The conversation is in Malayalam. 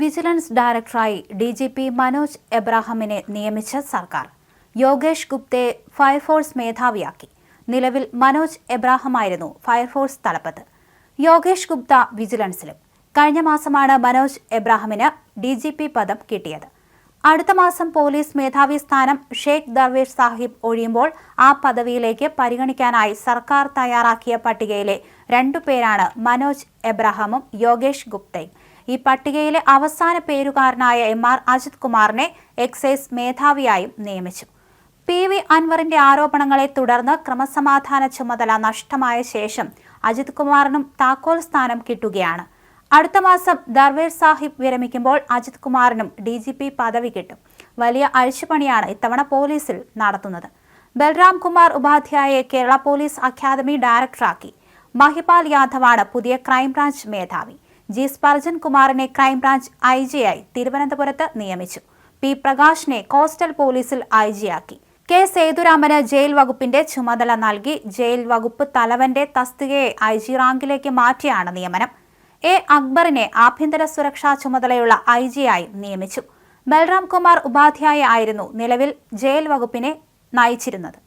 വിജിലൻസ് ഡയറക്ടറായി ഡി ജി പി മനോജ് എബ്രാഹിമിനെ നിയമിച്ച സർക്കാർ. യോഗേഷ് ഗുപ്തയെ ഫയർഫോഴ്സ് മേധാവിയാക്കി. നിലവിൽ മനോജ് എബ്രാഹമായിരുന്നു ഫയർഫോഴ്സ് തലപ്പത്ത്. യോഗേഷ് ഗുപ്ത വിജിലൻസിലും. കഴിഞ്ഞ മാസമാണ് മനോജ് എബ്രാഹിമിന് ഡി ജി പി പദം കിട്ടിയത്. അടുത്ത മാസം പോലീസ് മേധാവി സ്ഥാനം ഷെയ്ഖ് ദർവേഷ് സാഹിബ് ഒഴിയുമ്പോൾ ആ പദവിയിലേക്ക് പരിഗണിക്കാനായി സർക്കാർ തയ്യാറാക്കിയ പട്ടികയിലെ രണ്ടു പേരാണ് മനോജ് എബ്രാഹാമും യോഗേഷ് ഗുപ്തയും. ഈ പട്ടികയിലെ അവസാന പേരുകാരനായ എം ആർ അജിത് കുമാറിനെ എക്സൈസ് മേധാവിയായും നിയമിച്ചു. പി വി അൻവറിന്റെ ആരോപണങ്ങളെ തുടർന്ന് ക്രമസമാധാന ചുമതല നഷ്ടമായ ശേഷം അജിത് കുമാറിനും താക്കോൽ സ്ഥാനം കിട്ടുകയാണ്. അടുത്ത മാസം ദർവേർ സാഹിബ് വിരമിക്കുമ്പോൾ അജിത് കുമാറിനും ഡി ജി പി പദവി കിട്ടും. വലിയ അഴിച്ചുപണിയാണ് ഇത്തവണ പോലീസിൽ നടത്തുന്നത്. ബൽറാം കുമാർ ഉപാധ്യായെ കേരള പോലീസ് അക്കാദമി ഡയറക്ടറാക്കി. മഹിപാൽ യാദവാണ് പുതിയ ക്രൈംബ്രാഞ്ച് മേധാവി. ജി സ്പർജൻ കുമാറിനെ ക്രൈംബ്രാഞ്ച് ഐ ജിയായി തിരുവനന്തപുരത്ത് നിയമിച്ചു. പി പ്രകാശിനെ കോസ്റ്റൽ പോലീസിൽ ഐ ജിയാക്കി കെ സേതുരാമന് ജയിൽ വകുപ്പിന്റെ ചുമതല നൽകി ജയിൽ വകുപ്പ് തലവന്റെ തസ്തികയെ ഐ ജി റാങ്കിലേക്ക് മാറ്റിയാണ് നിയമനം. എ അക്ബറിനെ ആഭ്യന്തര സുരക്ഷാ ചുമതലയുള്ള ഐ ജിയായി നിയമിച്ചു. ബൽറാം കുമാർ ഉപാധ്യായ ആയിരുന്നു നിലവിൽ ജയിൽ വകുപ്പിനെ നയിച്ചിരുന്നത്.